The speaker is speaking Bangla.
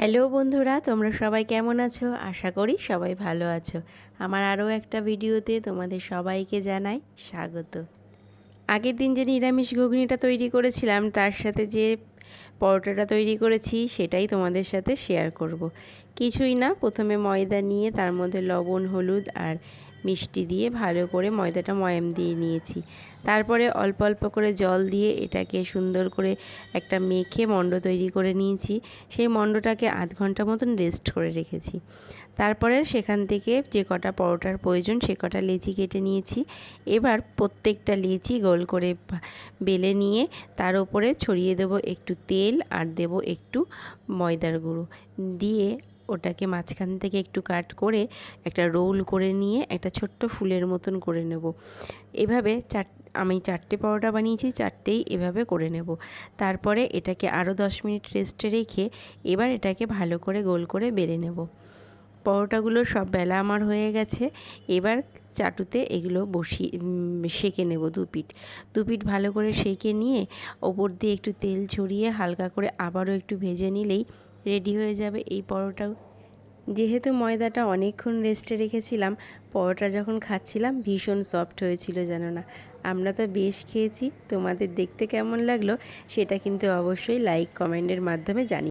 হ্যালো বন্ধুরা, তোমরা সবাই কেমন আছো? আশা করি সবাই ভালো আছো। আমার আরও একটা ভিডিওতে তোমাদের সবাইকে জানাই স্বাগত। আগের দিন যে নিরামিষ ঘুগনিটা তৈরি করেছিলাম, তার সাথে যে পরোটাটা তৈরি করেছি, সেটাই তোমাদের সাথে শেয়ার করব। কিছুই না, প্রথমে ময়দা নিয়ে তার মধ্যে লবণ, হলুদ আর মিষ্টি দিয়ে ভালো করে ময়দাটা ময়াম দিয়ে নিয়েছি। তারপরে অল্প অল্প করে জল দিয়ে এটাকে সুন্দর করে একটা মেখে মণ্ড তৈরি করে নিয়েছি। সেই মণ্ডটাকে আধ ঘণ্টা মতন রেস্ট করে রেখেছি। তারপরে সেখান থেকে যে কটা পরোটার প্রয়োজন, সে কটা লেচি কেটে নিয়েছি। এবার প্রত্যেকটা লেচি গোল করে বেলে নিয়ে তার উপরে ছড়িয়ে দেব একটু তেল আর দেব একটু ময়দার গুঁড়ো। দিয়ে ওটাকে মাঝখান থেকে একটু কাট করে একটা রোল করে নিয়ে একটা ছোট্ট ফুলের মতন করে নেব। এভাবে চার, আমি চারটে পরোটা বানিয়েছি, চারটেই এভাবে করে নেব। তারপরে এটাকে আরও দশ মিনিট রেস্টে রেখে এবার এটাকে ভালো করে গোল করে বেলে নেব। পরোটাগুলো সব বেলা আমার হয়ে গেছে। এবার চাটুতে এগুলো বসিয়ে সেঁকে নেব দু পিঠ। দু পিঠ ভালো করে সেঁকে নিয়ে ওপর দিয়ে একটু তেল ছড়িয়ে হালকা করে আবারও একটু ভেজে নিলেই রেডি হয়ে যাবে এই পরোটা যেহেতু ময়দাটা অনেকক্ষণ রেস্টে রেখেছিলাম, পরোটা যখন খাচ্ছিলাম ভীষণ সফট হয়েছিল যেন না। আমরা তো বেশ খেয়েছি, তোমাদের দেখতে কেমন লাগল সেটা কিন্তু অবশ্যই লাইক কমেন্টের মাধ্যমে জানি